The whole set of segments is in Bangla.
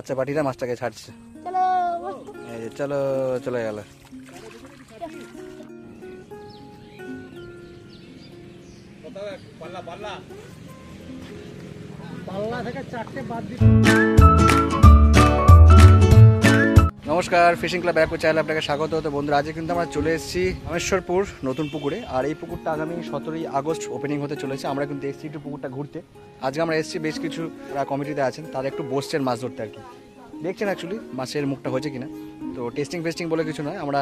বাচ্চা পাটিরা মাছটাকে ছাড়ছে। চলো এই যে চলো চলে গেল। পাল্লা থেকে চারটে বাদ দিতে নমস্কার ফিশিং ক্লাব ব্যাক চ্যানেলে আপনাকে স্বাগত। তো বন্ধুরা, আজকে কিন্তু আমরা চলে এসেছি রামেশ্বরপুর, নতুন পুকুরে। আর এই পুকুরটা আগামী সতেরোই আগস্ট ওপেনিং হতে চলেছে। আমরা কিন্তু এসেছি একটু পুকুরটা ঘুরতে। আজকে আমরা এসেছি, বেশ কিছু কমিটিতে আছেন, তারা একটু বসছেন মাছ ধরতে আর কি। দেখছেন অ্যাকচুয়ালি মাছের মুখটা হয়েছে কিনা। তো টেস্টিং ফেস্টিং বলে কিছু নয়, আমরা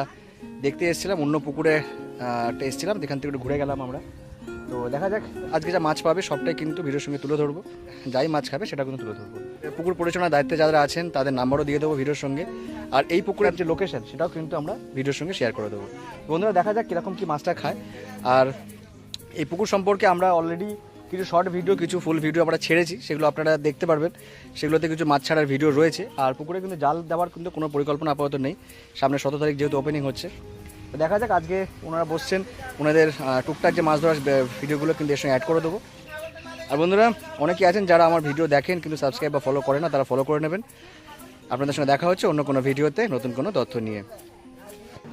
দেখতে এসেছিলাম, অন্য পুকুরে এসেছিলাম, যেখান থেকে একটু ঘুরে গেলাম আমরা। তো দেখা যাক, আজকে যা মাছ পাবে, সবটাই কিন্তু ভিডিওর সঙ্গে তুলে ধরবো। যাই মাছ খাবে, সেটা কিন্তু তুলে ধরবো। পুকুর পরিচালনার দায়িত্বে যারা আছেন, তাদের নাম্বারও দিয়ে দেবো ভিডিওর সঙ্গে। আর এই পুকুরের যে লোকেশন সেটাও কিন্তু আমরা ভিডিওর সঙ্গে শেয়ার করে দেবো। বন্ধুরা, দেখা যাক কীরকম কী মাছটা খায়। আর এই পুকুর সম্পর্কে আমরা অলরেডি কিছু শর্ট ভিডিও কিছু ফুল ভিডিও আমরা ছেড়েছি, সেগুলো আপনারা দেখতে পারবেন। সেগুলোতে কিছু মাছ ছাড়ার ভিডিও রয়েছে। আর পুকুরে কিন্তু জাল দেওয়ার কিন্তু কোনো পরিকল্পনা আপাতত নেই। সামনে সতেরো তারিখ যেহেতু ওপেনিং হচ্ছে। তো দেখা যাক আজকে ওনারা বসছেন, ওনাদের টুকটাক যে মাছ ধরার ভিডিওগুলো কিন্তু এর সঙ্গে অ্যাড করে দেবো। আর বন্ধুরা, অনেকেই আছেন যারা আমার ভিডিও দেখেন কিন্তু সাবস্ক্রাইব বা ফলো করে না, তারা ফলো করে নেবেন। আপনাদের সঙ্গে দেখা হচ্ছে অন্য কোনো ভিডিওতে নতুন কোনো তথ্য নিয়ে।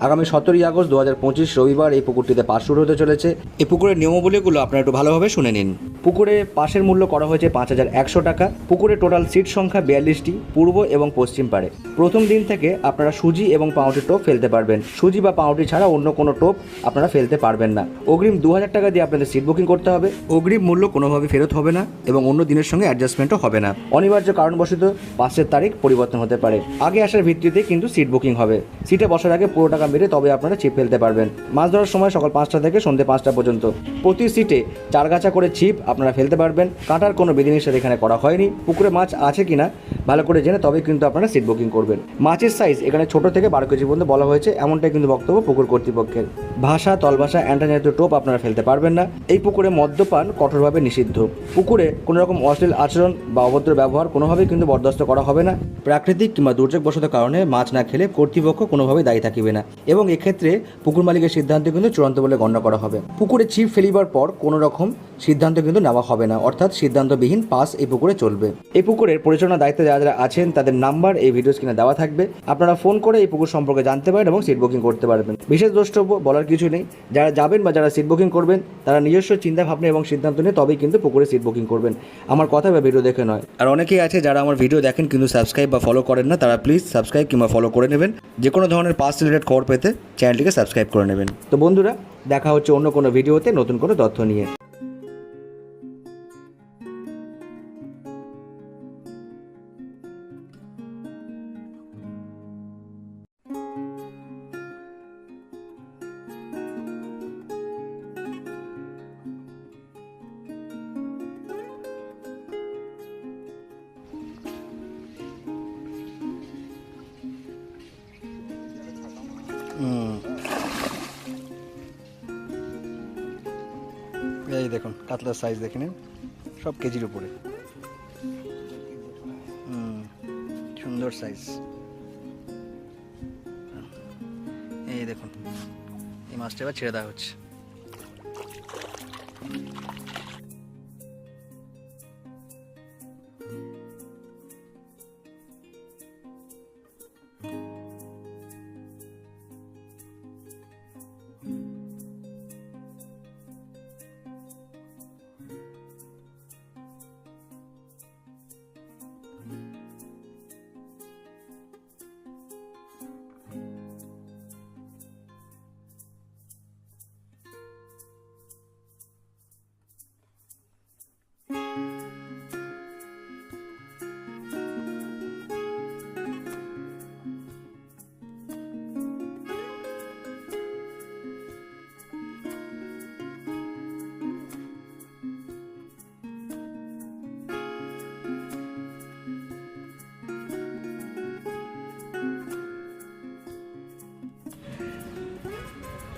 আগামী সতেরোই আগস্ট দু হাজার পঁচিশ রবিবার এই পুকুরটিতে পাশ শুরু হতে চলেছে। এই পুকুরের নিয়মাবলীগুলো আপনারা একটু ভালোভাবে শুনে নিন। পুকুরে পাশের মূল্য করা হয়েছে পাঁচ হাজার একশো টাকা। পুকুরে টোটাল সিট সংখ্যা বিয়াল্লিশটি পূর্ব এবং পশ্চিম পারে প্রথম দিন থেকে আপনারা সুজি এবং পাউরুটির টোপ ফেলতে পারবেন। সুজি বা পাউরুটি ছাড়া অন্য কোনো টোপ আপনারা ফেলতে পারবেন না। অগ্রিম দু হাজার টাকা দিয়ে আপনাদের সিট বুকিং করতে হবে। অগ্রিম মূল্য কোনোভাবে ফেরত হবে না এবং অন্য দিনের সঙ্গে অ্যাডজাস্টমেন্টও হবে না। অনিবার্য কারণবশত পাশের তারিখ পরিবর্তন হতে পারে। আগে আসার ভিত্তিতে কিন্তু সিট বুকিং হবে। সিটে বসার আগে পুরো টাকা মেরে তবে আপনারা ছিপ ফেলতে পারবেন। মাছ ধরার সময় সকাল পাঁচটা থেকে সন্ধ্যে পাঁচটা পর্যন্ত। প্রতি সিটে চারগাছা করে ছিপ আপনারা ফেলতে পারবেন। কাটার কোনো বিধিনিষেধ এখানে করা হয়নি। পুকুরে মাছ আছে কিনা, ভালো করে জেনে তবে কিন্তু আপনারা সিট বুকিং করবেন। মাছের সাইজ এখানে ছোট থেকে বারো কেজি পর্যন্ত বলা হয়েছে, এমনটাই কিন্তু বক্তব্য পুকুর কর্তৃপক্ষের। ভাষা, তলভাষা অ্যান্টাজাতীয় টোপ আপনারা ফেলতে পারবেন না। এই পুকুরে মদ্যপান কঠোরভাবে নিষিদ্ধ। পুকুরে কোনো রকম অশ্লীল আচরণ বা অভদ্র ব্যবহার কোনোভাবেই কিন্তু বরদাস্ত করা হবে না। প্রাকৃতিক কিংবা দুর্যোগবশত কারণে মাছ না খেলে কর্তৃপক্ষ কোনোভাবেই দায়ী থাকিবে না। এবং এক্ষেত্রে পুকুর মালিকের সিদ্ধান্ত কিন্তু চূড়ান্ত বলে গণ্য করা হবে। পুকুরে ছিপ ফেলিবার পর কোনো রকম সিদ্ধান্ত কিন্তু নেওয়া হবে না, অর্থাৎ সিদ্ধান্তবিহীন পাস এই পুকুরে চলবে। এই পুকুরের পরিচালনা দায়িত্বে যারা যারা আছেন, তাদের নাম্বার এই ভিডিও স্ক্রিনে দেওয়া থাকবে। আপনারা ফোন করে এই পুকুর সম্পর্কে জানতে পারেন এবং সিট বুকিং করতে পারবেন। বিশেষ দ্রষ্টব্য বলার কিছু নেই। যারা যাবেন বা যারা সিট বুকিং করবেন, তারা নিজস্ব চিন্তা ভাবনা এবং সিদ্ধান্ত নিয়ে তবেই কিন্তু পুকুরে সিট বুকিং করবেন। আমার কথা বা ভিডিও দেখে নয়। আর অনেকেই আছে যারা আমার ভিডিও দেখেন কিন্তু সাবস্ক্রাইব বা ফলো করেন না, তারা প্লিজ সাবস্ক্রাইব কিংবা ফলো করে নেবেন। যে কোনো ধরনের পাস রিলেটেড খবর পেতে চ্যানেলটিকে সাবস্ক্রাইব করে নেবেন। তো বন্ধুরা, দেখা হচ্ছে অন্য কোনো ভিডিওতে নতুন কোনো তথ্য নিয়ে। এই দেখুন কাতলার সাইজ দেখে নিন। সব কেজির উপরে। সুন্দর সাইজ এই দেখুন, এই মাছটা এবার ছেড়ে দেওয়া হচ্ছে।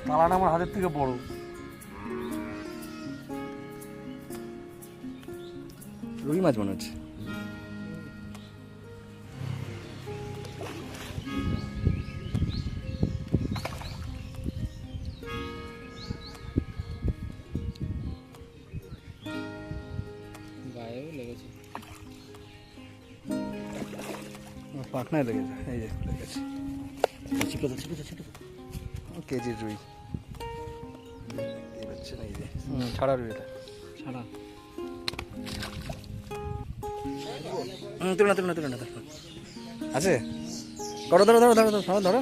তালাটা আমার হাতের থেকে বড়। রুই মাছ মনে হচ্ছে। পাখনায় লেগেছে এই যে লেগেছে। ছিপে দাও ছিপে ছিপে দাও কেজি রুই। এই পাচ্ছেন এই যে হুম, ছাড়া রুই এটা ছাড়া হুম, তুলো না তুলো না তুলো না তুলো না। আছে ধরো ধরো ধরো ধরো ধরো ধরো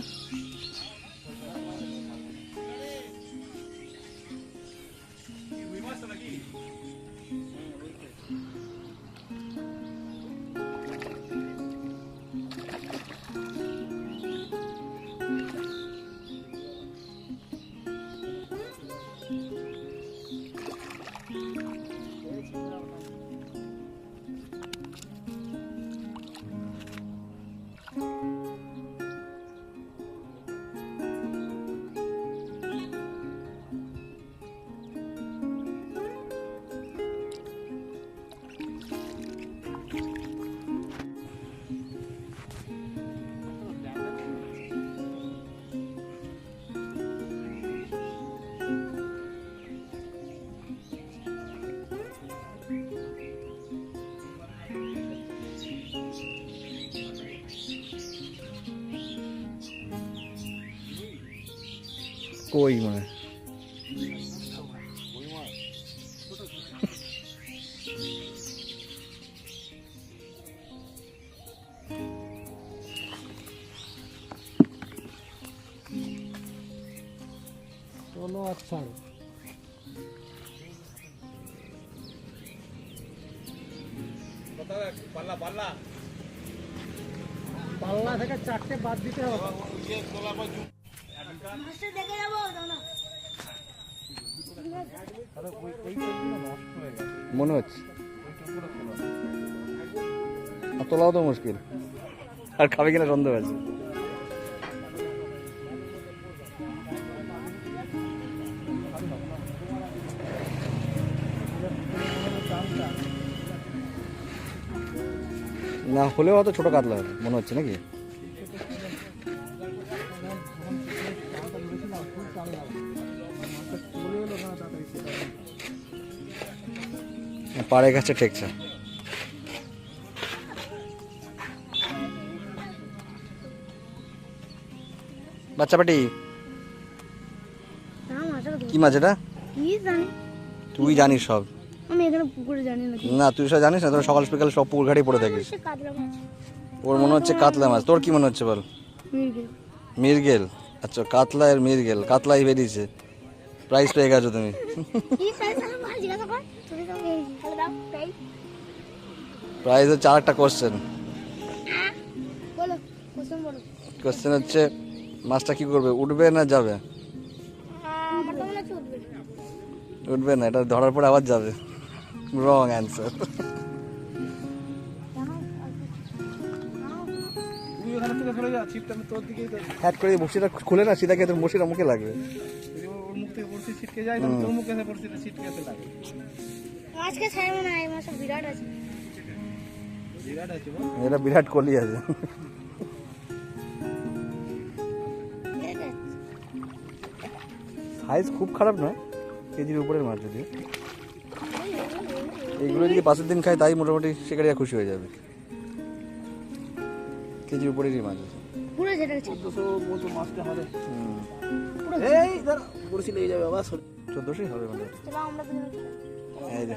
কই মানে? চলো আর পাল্লা থেকে চারটে বাদ দিতে হবে। মনে হচ্ছে। তোলাও তো মুশকিল। আর খাবে কিনা সন্দেহ আছে। না হলেও অত ছোট কাতলা মনে হচ্ছে নাকি? পাড়ে কাছে ঠেকছে। বাচ্চা পাটি? কি মাছ এটা? তুই জানিস সব। না তুই সব জানিস না? তোর সকাল বিকাল সব পুকুর ঘাটেই পড়ে থাকিস। ওর মনে হচ্ছে কাতলা মাছ। তোর কি মনে হচ্ছে বল? মির্গেল। আচ্ছা কাতলা এর মিরগেল। কাতলাই বেরিয়েছে। প্রাইস পেয়ে গেছো তুমি। কি প্রাইস আছে মাছ জিজ্ঞাসা কর। তুমি তো এই তাহলে দাও প্রাইস প্রাইস হচ্ছে আর একটা কোশ্চেন কোশ্চেন হচ্ছে মাছটা কি করবে উঠবে না যাবে? হচ্ছে উঠবে। না এটা ধরার পরে আবার যাবে। রং অ্যান্সার হ্যাট করে বসিটা খুলে না সিধা গিয়ে তোর মুখে লাগবে। থেকে পড়ছি ছিটকে যায় তাহলে তোর মুখে পড়ছি তো ছিটকে এসে লাগে। মাছকে ছাড়বো না এই মাছটা বিরাট আছে। বিরাট আছে এটা বিরাট কোহলি আছে। সাইজ খুব খারাপ নয় কেজির উপরের মাছ যদি এইগুলো যদি পাঁচের দিন খায় তাই মোটামুটি শিকারিয়া খুশি হয়ে যাবে। কেজির উপরেরই মাছ আছে। পুরো যেটা আছে। চোদ্দশো মতো মাছটা হবে। এই ধর পড়ছি লেগে যাবে হবে মানে। এই যে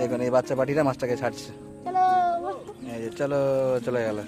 দেখুন এই বাচ্চা পাটিরা মাছটাকে ছাড়ছে। এই যে চলো চলে গেল।